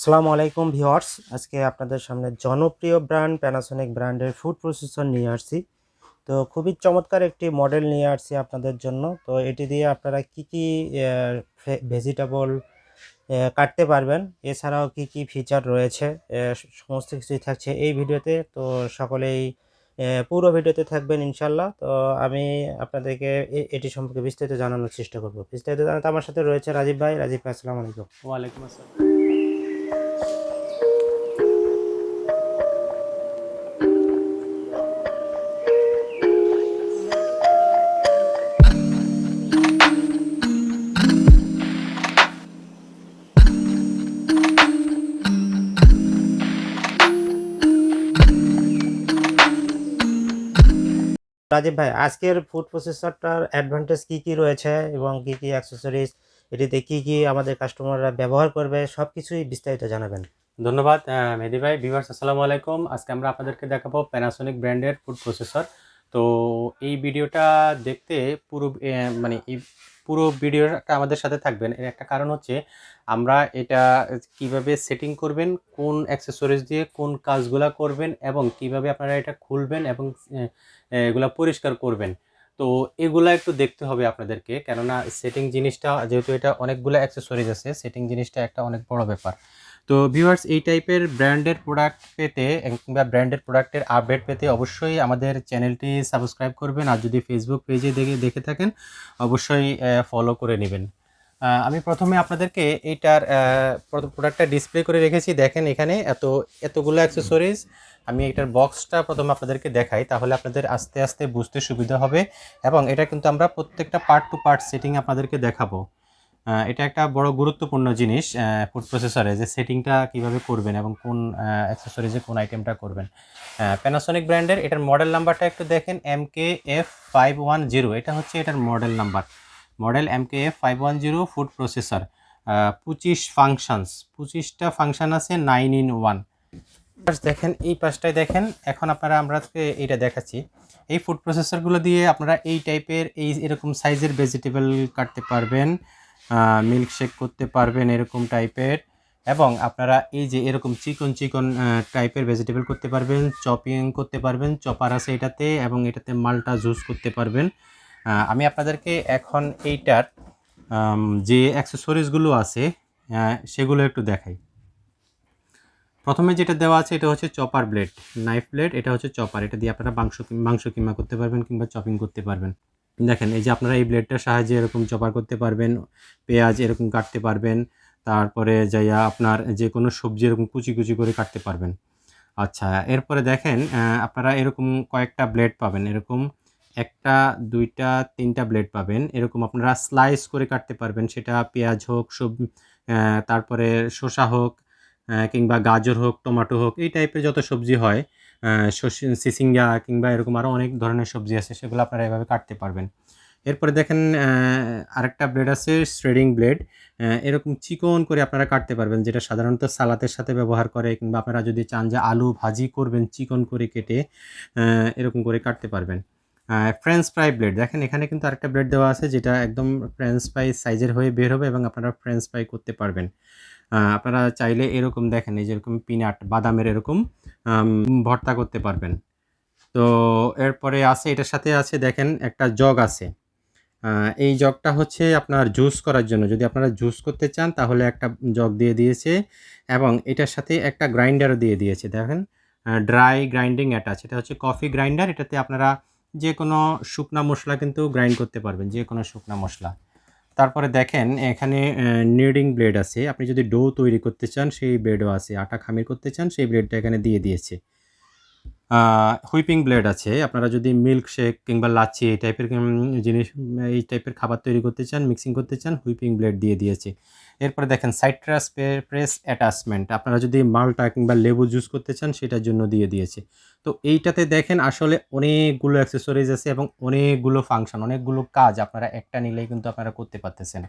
আসসালামু আলাইকুম ভিউয়ার্স। আজকে আপনাদের সামনে জনপ্রিয় ব্র্যান্ড প্যানাসোনিক ব্র্যান্ডের ফুড প্রসেসর নিয়ে আসছি। তো খুবই চমৎকার একটি মডেল নিয়ে আসছি আপনাদের জন্য। তো এটি দিয়ে আপনারা কি কি ভেজিটেবল কাটতে পারবেন, এছাড়াও কি কি ফিচার রয়েছে সমস্ত কিছুই থাকছে এই ভিডিওতে। তো সকলেই পুরো ভিডিওতে থাকবেন ইনশাল্লাহ তো আমি আপনাদেরকে এটি সম্পর্কে বিস্তারিত জানানোর চেষ্টা করব। বিস্তারিত জানাতে আমার সাথে রয়েছে রাজীব ভাই। রাজীব ভাই, আসসালামু আলাইকুম। ওয়ালাইকুম আসসালাম। রাজীব ভাই, আজকের ফুড প্রসেসরটার অ্যাডভান্টেজ কী কী রয়েছে এবং কী কী অ্যাক্সেসরিজ এটিতে কী কী আমাদের কাস্টমাররা ব্যবহার করবে সব কিছুই বিস্তারিত জানাবেন। ধন্যবাদ মেহদি ভাই। ভিভার্স আসসালামু আলাইকুম। আজকে আমরা আপনাদেরকে দেখাবো প্যানাসোনিক ব্র্যান্ডের ফুড প্রসেসর তো এই ভিডিওটা দেখতে পুরো মানে পুরো ভিডিওটা আমাদের সাথে থাকবেন। এর একটা কারণ হচ্ছে, আমরা এটা কীভাবে সেটিং করবেন, কোন অ্যাক্সেসরিজ দিয়ে কোন কাজগুলা করবেন এবং কীভাবে আপনারা এটা খুলবেন এবং এগুলা পরিষ্কার করবেন। তো এগুলা একটু দেখতে হবে আপনাদেরকে, কেননা সেটিং জিনিসটা, যেহেতু এটা অনেকগুলো অ্যাক্সেসরিজ আছে সেটিং জিনিসটা একটা অনেক বড় ব্যাপার। তো ভিউয়ার্স এই টাইপের ব্র্যান্ডের প্রোডাক্ট পেতে, কিংবা ব্র্যান্ডের প্রোডাক্টের আপডেট পেতে অবশ্যই আমাদের চ্যানেলটি সাবস্ক্রাইব করবেন। আর যদি ফেসবুক পেজে দেখে দেখে থাকেন, অবশ্যই ফলো করে নেবেন। আমি প্রথমে আপনাদেরকে এইটার প্রোডাক্টটা ডিসপ্লে করে রেখেছি। দেখেন এখানে এত, এতগুলো অ্যাক্সেসরিজ আমি এটার বক্সটা প্রথমে আপনাদেরকে দেখাই, তাহলে আপনাদের আস্তে আস্তে বুঝতে সুবিধা হবে। এবং এটা কিন্তু আমরা প্রত্যেকটা পার্ট টু পার্ট সেটিং আপনাদেরকে দেখাবো। এটা একটা বড় গুরুত্বপূর্ণ জিনিস ফুড প্রসেসরে যে সেটিংটা কীভাবে করবেন এবং কোন অ্যাক্সেসরিজে কোন আইটেমটা করবেন। প্যানাসোনিক ব্র্যান্ডের এটার মডেল নাম্বারটা একটু দেখেন M K F five one zero এটা হচ্ছে এটার model number model M K F five one zero food processor পঁচিশ ফাংশানস পঁচিশটা ফাংশন আছে নাইন ইন ওয়ান দেখেন, এই পাশটায় দেখেন, এখন আপনারা, আমরা এইটা দেখাচ্ছি। এই ফুড প্রসেসরগুলো দিয়ে আপনারা এই টাইপের এই এরকম সাইজের ভেজিটেবল কাটতে পারবেন। মিল্ক শেক করতে পারবেন এরকম টাইপের এবং আপনারা এই যে এরকম চিকন চিকন টাইপের ভেজিটেবল করতে পারবেন চপিং করতে পারবেন চপার আছে এটাতে এবং এটাতে মালটা জুস করতে পারবেন। আমি আপনাদেরকে এখন এইটার যে অ্যাক্সেসরিজগুলো আছে সেগুলো একটু দেখাই। প্রথমে যেটা দেওয়া আছে এটা হচ্ছে চপার ব্লেড নাইফ ব্লেড এটা হচ্ছে চপার এটা দিয়ে আপনারা মাংস মাংস কিমা করতে পারবেন কিংবা চপিং করতে পারবেন। দেখেন, এই যে আপনারা এই ব্লেডটার সাহায্যে এরকম চপার করতে পারবেন, পেঁয়াজ এরকম কাটতে পারবেন, তারপরে যাইয়া আপনার যে কোনো সবজি এরকম কুচি কুচি করে কাটতে পারবেন। আচ্ছা এরপরে দেখেন আপনারা এরকম কয়েকটা ব্লেড পাবেন। এরকম একটা, দুইটা, তিনটা ব্লেড পাবেন। এরকম আপনারা স্লাইস করে কাটতে পারবেন। সেটা পেঁয়াজ হোক, সব তারপরে শসা হোক কিংবা গাজর হোক, টমেটো হোক, এই টাইপের যত সবজি হয় সিসিঙ্গা কিংবা এরকম আরও অনেক ধরনের সবজি আছে, সেগুলো আপনারা এভাবে কাটতে পারবেন। এরপরে দেখেন আরেকটা ব্লেড আছে শ্রেডিং ব্লেড এরকম চিকন করে আপনারা কাটতে পারবেন, যেটা সাধারণত সালাতের সাথে ব্যবহার করে, কিংবা আপনারা যদি চান যে আলু ভাজি করবেন চিকন করে কেটে এরকম করে কাটতে পারবেন। ফ্রেঞ্চ ফ্রাই ব্লেড দেখেন, এখানে কিন্তু আরেকটা ব্লেড দেওয়া আছে, যেটা একদম ফ্রেঞ্চ ফ্রাই সাইজের হয়ে বের হবে এবং আপনারা ফ্রেঞ্চ ফ্রাই করতে পারবেন। আপনারা চাইলে এরকম দেখেন, এই যেরকম পিনাট বাদামের এরকম ভর্তা করতে পারবেন। তো এরপরে আছে, এটার সাথে আছে দেখেন, একটা জগ আছে। এই জগটা হচ্ছে আপনার জুস করার জন্য। যদি আপনারা জুস করতে চান, তাহলে একটা জগ দিয়ে দিয়েছে এবং এটার সাথে একটা গ্রাইন্ডারও দিয়ে দিয়েছে। দেখেন ড্রাই গ্রাইন্ডিং অ্যাটাচ এটা হচ্ছে কফি গ্রাইন্ডার এটাতে আপনারা যে কোনো শুকনা মশলা কিন্তু গ্রাইন্ড করতে পারবেন যে কোনো শুকনা মশলা। তারপরে দেখেন, এখানে নিডিং ব্লেড আছে। আপনি যদি ডো তৈরি করতে চান, সেই ব্লেডও আছে। আটা খামির করতে চান, সেই ব্লেডটা এখানে দিয়ে দিয়েছে। হুইপিং ব্লেড আছে। আপনারা যদি মিল্ক শেক কিংবা লাচ্ছি এই টাইপের জিনিস, এই টাইপের খাবার তৈরি করতে চান মিক্সিং করতে চান হুইপিং ব্লেড দিয়ে দিয়েছে। এরপরে দেখেন সাইট্রাস প্রেস অ্যাটাচমেন্ট আপনারা যদি মালটা কিংবা লেবু জুস করতে চান সেটার জন্য দিয়ে দিয়েছে। তো এইটাতে দেখেন আসলে অনেকগুলো অ্যাক্সেসরিজ আছে এবং অনেকগুলো ফাংশন অনেকগুলো কাজ আপনারা একটা নিলেই কিন্তু আপনারা করতে পারতেছেন।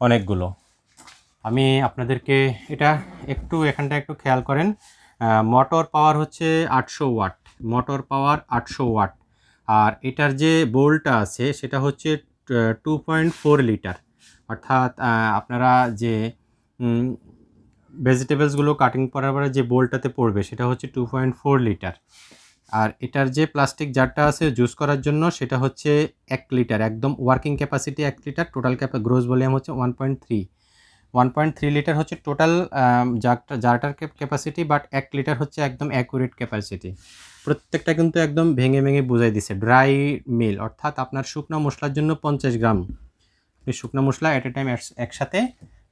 অনেকগুলো। আমি আপনাদেরকে এটা একটু, এখানটা একটু খেয়াল করেন মোটর পাওয়ার হচ্ছে আটশো ওয়াট মোটর পাওয়ার আটশো ওয়াট আর এটার যে বোল্টটা আছে সেটা হচ্ছে টু পয়েন্ট ফোর লিটার অর্থাৎ আপনারা যে ভেজিটেবলসগুলো কাটিং করার পরে যে বোলটাতে পড়বে, সেটা হচ্ছে টু পয়েন্ট ফোর লিটার আর এটার যে প্লাস্টিক জারটা আছে জুস করার জন্য, সেটা হচ্ছে এক লিটার একদম ওয়ার্কিং ক্যাপাসিটি এক litre total capa gross volume হচ্ছে one point three one point three litre হচ্ছে টোটাল জারটা জারটার ক্যাপাসিটি বাট এক লিটার হচ্ছে একদম অ্যাকুরেট ক্যাপাসিটি প্রত্যেকটা কিন্তু একদম ভেঙে ভেঙে বোঝাই দিছে ড্রাই মিল অর্থাৎ আপনার শুকনো মশলার জন্য পঞ্চাশ গ্রাম। আপনি শুকনো মশলা এট এ টাইম একসাথে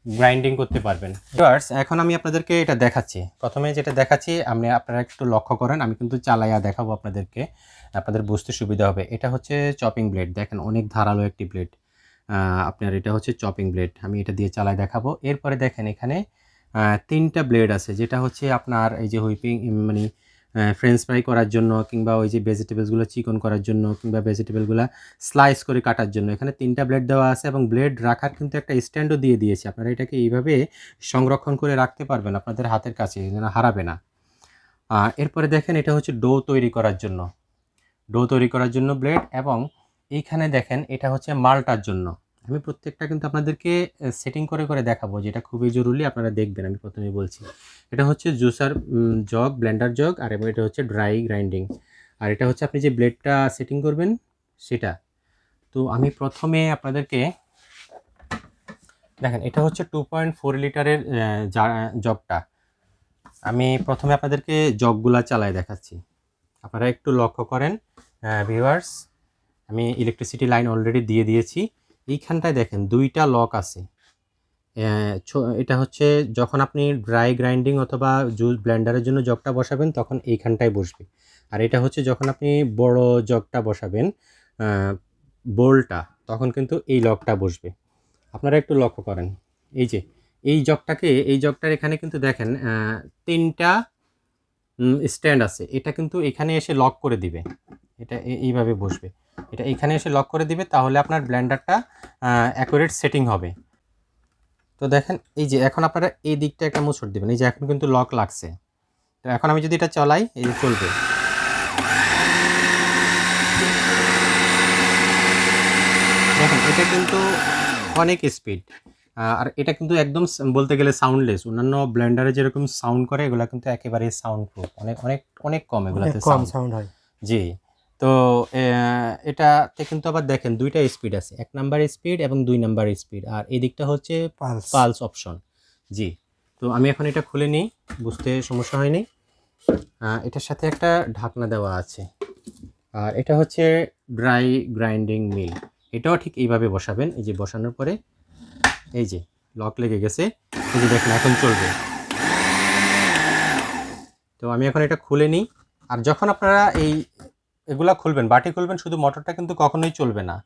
গ্রাইন্ডিং করতে পারবেন। Viewers, এখন আমি আপনাদেরকে এটা দেখাচ্ছি। প্রথমে যেটা দেখাচ্ছি আপনি আপনারা একটু লক্ষ্য করেন আমি কিন্তু চালাইয়া দেখাবো আপনাদেরকে। আপনাদের বুঝতে সুবিধা হবে। এটা হচ্ছে চপিং ব্লেড দেখেন অনেক ধারালো একটি ব্লেড আপনার এটা হচ্ছে চপিং ব্লেড আমি এটা দিয়ে চালাই দেখাবো। এরপরে দেখেন এখানে তিনটা ব্লেড আছে যেটা হচ্ছে আপনার এই যে হুইপিং মানে ফ্রেঞ্চ ফ্রাই করার জন্য কিংবা ওই যে ভেজিটেবলসগুলো চিকন করার জন্য কিংবা ভেজিটেবলগুলো স্লাইস করে কাটার জন্য। এখানে তিনটা ব্লেড দেওয়া আছে এবং ব্লেড রাখার কিন্তু একটা স্ট্যান্ডও দিয়ে দিয়েছে। আপনারা এটাকে এইভাবে সংরক্ষণ করে রাখতে পারবেন আপনাদের হাতের কাছে, যেন হারাবে না। এরপরে দেখেন এটা হচ্ছে ডো তৈরি করার জন্য। ডো তৈরি করার জন্য ব্লেড এবং এইখানে দেখেন এটা হচ্ছে মালটার জন্য। আমি প্রত্যেকটা কিন্তু আপনাদেরকে সেটিং করে করে দেখাবো, যেটা খুবই জরুরি, আপনারা দেখবেন, আমি প্রথমেই বলছি। এটা হচ্ছে জুসার জগ ব্লেন্ডার জগ, আর এবং এটা হচ্ছে ড্রাই গ্রাইন্ডিং আর এটা হচ্ছে আপনি যে ব্লেডটা সেটিং করবেন, সেটা। তো আমি প্রথমে আপনাদেরকে, দেখেন, এটা হচ্ছে টু পয়েন্ট ফোর লিটারের জগটা। আমি প্রথমে আপনাদেরকে জগগুলা চালায় দেখাচ্ছি। আপনারা একটু লক্ষ্য করেন ভিউয়ার্স আমি ইলেকট্রিসিটি লাইন অলরেডি দিয়ে দিয়েছি। এইখানটায় দেখেন দুইটা লক আছে। এটা হচ্ছে যখন আপনি ড্রাই গ্রাইন্ডিং অথবা জুস ব্লেন্ডারের জন্য জগটা বসাবেন, তখন এইখানটায় বসবে। আর এটা হচ্ছে যখন আপনি বড় জগটা বসাবেন বোলটা, তখন কিন্তু এই লকটা বসবে। আপনারা একটু লক্ষ্য করেন। এই যে, এই জগটাকে, এই জগটার এখানে কিন্তু দেখেন তিনটা স্ট্যান্ড আছে। এটা কিন্তু এখানে এসে লক করে দিবে। এটা এইভাবে বসবে। এটা এখানে এসে লক করে দিবে তাহলে আপনার ব্ল্যান্ডারটা অ্যাকুরেট সেটিং হবে। তো দেখেন এই যে এখন আপনারা এই দিকটা একটা মোচড় দেবেন এই যে এখন কিন্তু লক লাগছে। তো এখন আমি যদি এটা চালাই এই যে চলবে। দেখেন এটা কিন্তু অনেক স্পিড আর এটা কিন্তু একদম বলতে গেলে সাউন্ডলেস অন্যান্য ব্লেন্ডারে যেরকম সাউন্ড করে এগুলো কিন্তু একেবারে সাউন্ড প্রুফ অনেক অনেক অনেক কম এগুলোতে sound। সাউন্ড হয়। জি। তো এটাতে কিন্তু আবার দেখেন দুইটা স্পিড আছে এক নাম্বার স্পিড এবং দুই নাম্বার স্পিড আর এই দিকটা হচ্ছে পালস পালস অপশন জি। তো আমি এখন এটা খুলে নিই বুঝতে সমস্যা হয়নি। এটার সাথে একটা ঢাকনা দেওয়া আছে আর এটা হচ্ছে ড্রাই গ্রাইন্ডিং মিল এটাও ঠিক এইভাবে বসাবেন এই যে বসানোর পরে এই যে লক লেগে গেছে এই যে দেখেন এখন চলবে। তো আমি এখন এটা খুলে নিই আর যখন আপনারা এই এগুলা খুলবেন বাটি খুলবেন শুধু মোটরটা কিন্তু কখনোই চলবে না।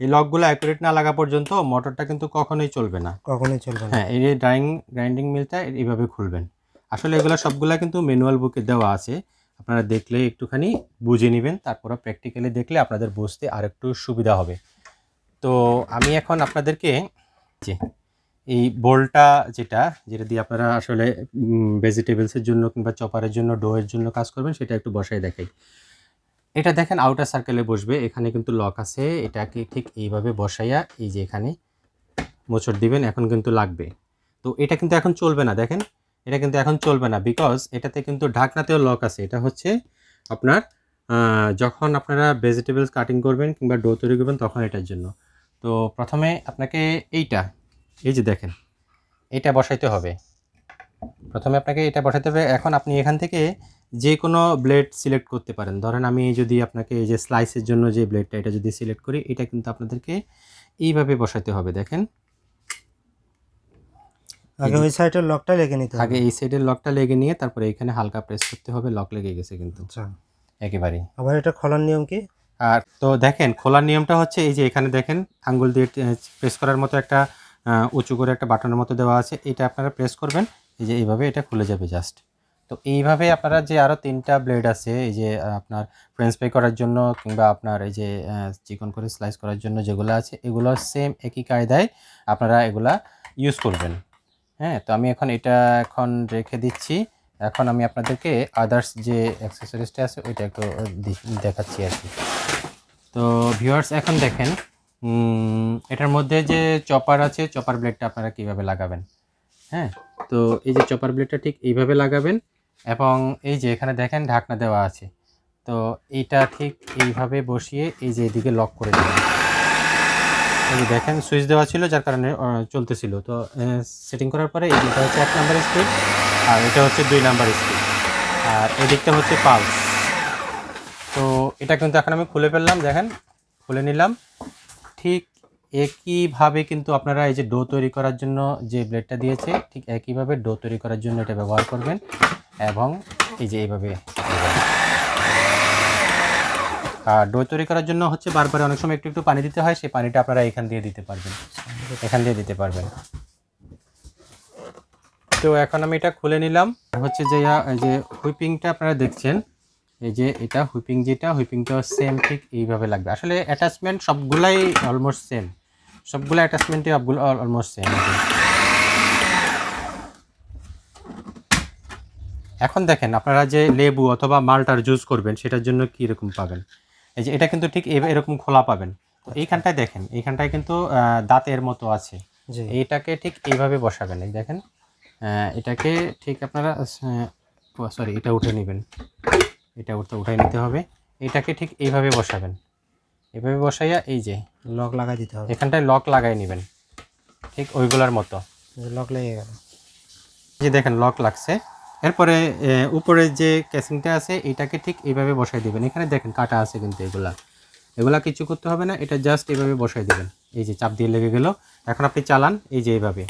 এই লকগুলো অ্যাকুরেট না লাগা পর্যন্ত মোটরটা কিন্তু কখনোই চলবে না। কখনোই চলবে না। হ্যাঁ এই ড্রাইং গ্রাইন্ডিং মিলটা এইভাবে খুলবেন। আসলে এগুলো সবগুলা কিন্তু ম্যানুয়াল বুকে দেওয়া আছে। আপনারা দেখলে একটুখানি বুঝে নেবেন তারপরে প্র্যাকটিক্যালি দেখলে আপনাদের বুঝতে আর একটু সুবিধা হবে। তো আমি এখন আপনাদেরকে যে এই বোলটা যেটা যেটা দিয়ে আপনারা আসলে ভেজিটেবলসের জন্য কিংবা চপারের জন্য ডোয়ের জন্য কাজ করবেন সেটা একটু বসাই দেখাই। এটা দেখেন আউটার সার্কেলে বসবে, এখানে কিন্তু লক আছে, এটাকে ঠিক এইভাবে বসাইয়া এই যে এখানে মোচড় দিবেন, এখন কিন্তু লাগবে। তো এটা কিন্তু এখন চলবে না, দেখেন, এটা কিন্তু এখন চলবে না বিকজ এটাতে কিন্তু ঢাকনাতেও লক আছে। এটা হচ্ছে আপনার যখন আপনারা ভেজিটেবলস কাটিং করবেন কিংবা ডো তৈরি করবেন তখন এটার জন্য। তো প্রথমে আপনাকে এইটা, এই যে দেখেন, এটা বসাইতে হবে। প্রথমে আপনাকে এটা বসাতে হবে। এখন আপনি এখান থেকে যে কোনো ব্লেড সিলেক্ট করতে পারেন। ধরেন আমি যদি আপনাকে এই যে স্লাইসের জন্য যে ব্লেডটা এটা যদি সিলেক্ট করি এটা কিন্তু আপনাদেরকে এইভাবে বসাতে হবে দেখেন। আগে ওই সাইডের লকটা লেগে নিতে হবে। আগে এই সাইডের লকটা লেগে নিয়ে তারপরে এখানে হালকা প্রেস করতে হবে লক লেগে গেছে কিন্তু। আচ্ছা। একেবারেই। আবার এটা খোলার নিয়ম কি? আর তো দেখেন খোলার নিয়মটা হচ্ছে এই যে এখানে দেখেন আঙ্গুল দিয়ে প্রেস করার মতো একটা উঁচু করে একটা বাটনের মতো দেওয়া আছে। এটা আপনারা প্রেস করবেন এই যে এইভাবে এটা খুলে যাবে জাস্ট তো এইভাবে আপনারা যে আরও তিনটা ব্লেড আছে, এই যে আপনার ফ্রেঞ্চ ফ্রাই করার জন্য কিংবা আপনার এই যে চিকন করে স্লাইস করার জন্য যেগুলো আছে, এগুলো সেম একই কায়দায় আপনারা এগুলা ইউজ করবেন। হ্যাঁ তো আমি এখন এটা এখন রেখে দিচ্ছি। এখন আমি আপনাদেরকে আদার্স যে অ্যাক্সেসরিজটা আছে, ওইটা একটু দেখাচ্ছি আর কি। তো ভিউয়ার্স এখন দেখেন এটার মধ্যে যে চপার আছে চপার ব্লেডটা আপনারা কীভাবে লাগাবেন? হ্যাঁ তো এই যে চপার ব্লেডটা ঠিক এইভাবে লাগাবেন। এবং এই যে এখানে দেখেন ঢাকনা দেওয়া আছে। তো এইটা ঠিক এইভাবে বসিয়ে এই যে এদিকে লক করে দেবেন। এই দেখেন সুইচ দেওয়া ছিল, যার কারণে চলতেছিল। তো সেটিং করার পরে এই যেটা হচ্ছে এক নাম্বার স্পিড আর এটা হচ্ছে দুই নাম্বার স্পিড আর এদিকটা হচ্ছে পালস তো এটা কিন্তু এখন আমি খুলে ফেললাম, দেখেন, খুলে নিলাম। ঠিক একইভাবে কিন্তু আপনারা এই যে ডো তৈরি করার জন্য যে ব্লেডটা দিয়েছে, ঠিক একইভাবে ডো তৈরি করার জন্য এটা ব্যবহার করবেন। এবং এই যে এইভাবে আর ডো তৈরি করার জন্য হচ্ছে বারবার অনেক সময় একটু একটু পানি দিতে হয়, সেই পানিটা আপনারা এখান দিয়ে দিতে পারবেন। এখান দিয়ে দিতে পারবেন। তো এখন আমি এটা খুলে নিলাম। হচ্ছে যে যে হুইপিংটা আপনারা দেখছেন, এই যে এটা হুইপিং যেটা হুইপিংটা সেম ঠিক এইভাবে লাগবে। আসলে অ্যাটাচমেন্ট সবগুলাই অলমোস্ট সেম সবগুলো অ্যাটাচমেন্টই অলমোস্ট সেম এখন দেখেন আপনারা যে লেবু অথবা মালটার জুস করবেন সেটার জন্য কি রকম পাবেন? এই যে এটা কিন্তু ঠিক এরকম খোলা পাবেন। তো এইখানটায় দেখেন এইখানটায় কিন্তু দাঁতের মতো আছে। জি। এইটাকে ঠিক এইভাবে বসাবেন। এই দেখেন এটাকে ঠিক আপনারা সরি এটা উঠে নেবেন। এটা উঠতে উঠাই নিতে হবে। এটাকে ঠিক এইভাবে বসাবেন। এভাবে বসাইয়া এই যে লক লাগাই দিতে হবে। এখানটায় লক লাগাই নেবেন। ঠিক ওইগুলার মতো। লক লেগে গেল। যে দেখেন লক লাগছে। এরপরে উপরে যে ক্যাসিংটা আছে এটাকে ঠিক এইভাবে বসাই দিবেন। এখানে দেখেন কাটা আছে কিন্তু এগুলা। এগুলা কিছু করতে হবে না এটা জাস্ট এইভাবে বসাই দেবেন। এই যে চাপ দিয়ে লেগে গেল। এখন আপনি চালান এই যে এইভাবে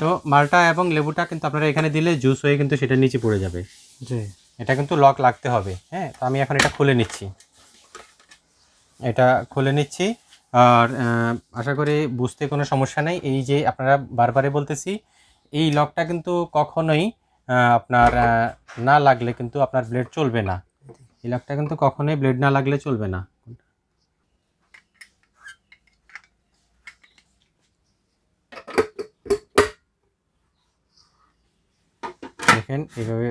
তো মালটা এবং লেবুটা কিন্তু আপনারা এখানে দিলে জুস হয়ে কিন্তু সেটা নিচে পড়ে যাবে। জি। এটা কিন্তু লক লাগতে হবে। হ্যাঁ তো আমি এখন এটা খুলে নিচ্ছি। এটা খুলে নিচ্ছি। আর আশা করি বুঝতে কোনো সমস্যা নেই। এই যে আপনারা বারবারে বলতেছি, এই লকটা কিন্তু কখনোই আপনার না লাগলে কিন্তু আপনার ব্লেড চলবে না। এই লকটা কিন্তু কখনোই ব্লেড না লাগলে চলবে না। দেখেন, এইভাবে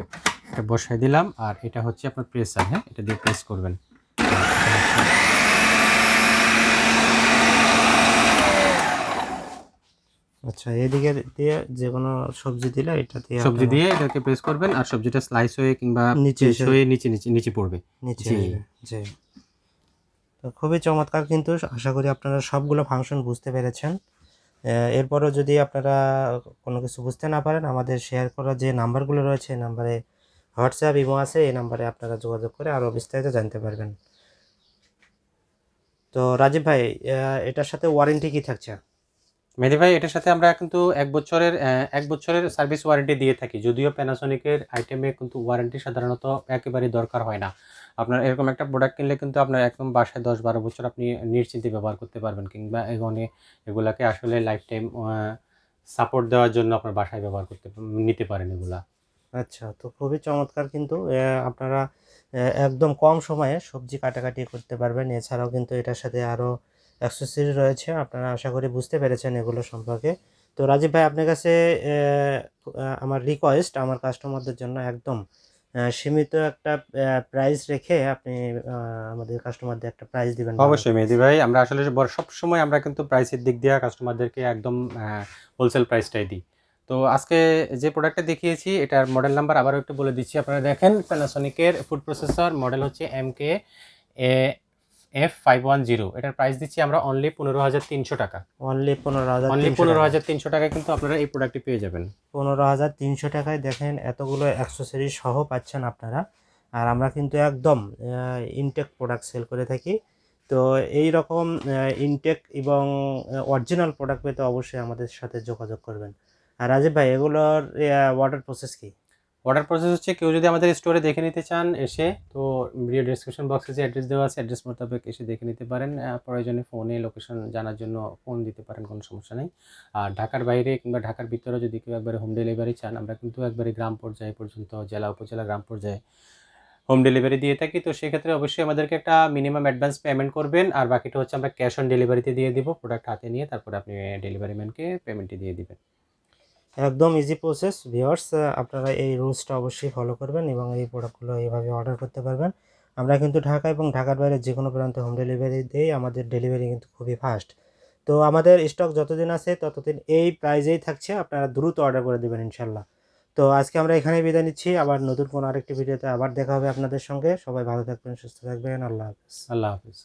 এটা বসাই দিলাম, আর এটা হচ্ছে আপনার প্রেসার হ্যাঁ? এটা দিয়ে প্রেস করবেন। আচ্ছা এদিকে দিয়ে যে কোনো সবজি দিলে এটা দিয়ে সবজি দিয়ে এটাকে প্রেস করবেন আর সবজিটা স্লাইস হয়ে কিংবা নিচে হয়ে নিচে নিচে নিচে পড়বে। নিচে জি। তো খুবই চমৎকার কিন্তু আশা করি আপনারা সবগুলো ফাংশন বুঝতে পেরেছেন। এরপরও যদি আপনারা কোনো কিছু বুঝতে না পারেন আমাদের শেয়ার করা যে নাম্বারগুলো রয়েছে এই নাম্বারে হোয়াটসঅ্যাপ ইমো আছে এই নাম্বারে আপনারা যোগাযোগ করে আরও বিস্তারিত জানতে পারবেন। তো রাজীব ভাই এটার সাথে ওয়ারেন্টি কি থাকছে? মেহেদি ভাই, এটার সাথে আমরা কিন্তু এক বছরের এক বছরের সার্ভিস ওয়ারেন্টি দিয়ে থাকি। যদিও প্যানাসোনিকের আইটেমে কিন্তু ওয়ারেন্টি সাধারণত একেবারেই দরকার হয় না। আপনার এরকম একটা প্রোডাক্ট কিনলে কিন্তু আপনার একদম বাসায় দশ বারো বছর আপনি নিশ্চিন্তে ব্যবহার করতে পারবেন, কিংবা এখানে এগুলাকে আসলে লাইফ টাইম সাপোর্ট দেওয়ার জন্য আপনার বাসায় ব্যবহার করতে, নিতে পারেন এগুলা। আচ্ছা তো খুবই চমৎকার কিন্তু আপনারা একদম কম সময়ে সবজি কাটাকাটি করতে পারবেন। এছাড়াও কিন্তু এটার সাথে আরও অ্যাক্সেসরি রয়েছে, আপনারা আশা করি বুঝতে পেরেছেন এগুলো সম্পর্কে। তো রাজীব ভাই, আপনার কাছে আমার রিকোয়েস্ট আমার কাস্টমারদের জন্য একদম সীমিত একটা প্রাইস রেখে আপনি আমাদের কাস্টমারদের একটা প্রাইস দিবেন। অবশ্যই মেহেদি ভাই, আমরা আসলে সব সময় আমরা কিন্তু প্রাইসের দিক দিয়ে কাস্টমারদেরকে একদম হোলসেল প্রাইসটাই দিই। তো আজকে যে প্রোডাক্টটা দেখিয়েছি, এটার মডেল নাম্বার আবারও একটু বলে দিচ্ছি। আপনারা দেখেন প্যানাসোনিকের ফুড প্রসেসর মডেল হচ্ছে M K F five one zero এটার প্রাইস দিচ্ছি আমরা অনলি পনেরো হাজার তিনশো টাকা। অনলি পনেরো হাজার অনলি পনেরো হাজার তিনশো টাকায় কিন্তু আপনারা এই প্রোডাক্টটি পেয়ে যাবেন। পনেরো হাজার তিনশো টাকায় দেখেন এতগুলো অ্যাক্সেসরি সহ পাচ্ছেন আপনারা। আর আমরা কিন্তু একদম ইনটেক প্রোডাক্ট সেল করে থাকি। তো এই রকম ইনটেক এবং অরিজিনাল প্রোডাক্ট পেতে অবশ্যই আমাদের সাথে যোগাযোগ করবেন। আর রাজীব ভাই এগুলোর অর্ডার প্রসেস কি? অর্ডার প্রসেস হচ্ছে কেউ যদি আমাদের স্টোরে দেখে নিতে চান এসে, তো ভিডিও ডিসক্রিপশন বক্সে যে অ্যাড্রেস দেওয়া আছে অ্যাড্রেস মোতাবেক এসে দেখে নিতে পারেন। প্রয়োজনে ফোনে লোকেশন জানার জন্য ফোন দিতে পারেন, কোনো সমস্যা নেই। আর ঢাকার বাইরে কিংবা ঢাকার ভিতরে যদি কেউ একবারে হোম ডেলিভারি চান, আমরা কিন্তু একবারে গ্রাম পর্যায়ে পর্যন্ত, জেলা, উপজেলা, গ্রাম পর্যায়ে হোম ডেলিভারি দিয়ে থাকি। তো সেক্ষেত্রে অবশ্যই আমাদেরকে একটা মিনিমাম অ্যাডভান্স পেমেন্ট করবেন। আর বাকিটা হচ্ছে আমরা ক্যাশ অন ডেলিভারিতে দিয়ে দিব প্রোডাক্ট হাতে নিয়ে, তারপরে আপনি ডেলিভারি ম্যানকে পেমেন্টটি দিয়ে দিবেন। একদম ইজি প্রসেস ভিওর্স আপনারা এই রুলসটা অবশ্যই ফলো করবেন এবং এই প্রোডাক্টগুলো এইভাবে অর্ডার করতে পারবেন। আমরা কিন্তু ঢাকা এবং ঢাকার বাইরে যে কোনো প্রান্তে হোম ডেলিভারি দিই আমাদের ডেলিভারি কিন্তু খুবই ফাস্ট তো আমাদের স্টক যতদিন আছে, ততদিন এই প্রাইজেই থাকছে। আপনারা দ্রুত অর্ডার করে দেবেন, ইনশাল্লাহ। তো আজকে আমরা এখানেই বিদায় নিচ্ছি। আবার নতুন কোনো আরেকটি ভিডিওতে আবার দেখা হবে আপনাদের সঙ্গে। সবাই ভালো থাকবেন, সুস্থ থাকবেন। আল্লাহ হাফেজ। আল্লাহ হাফিজ।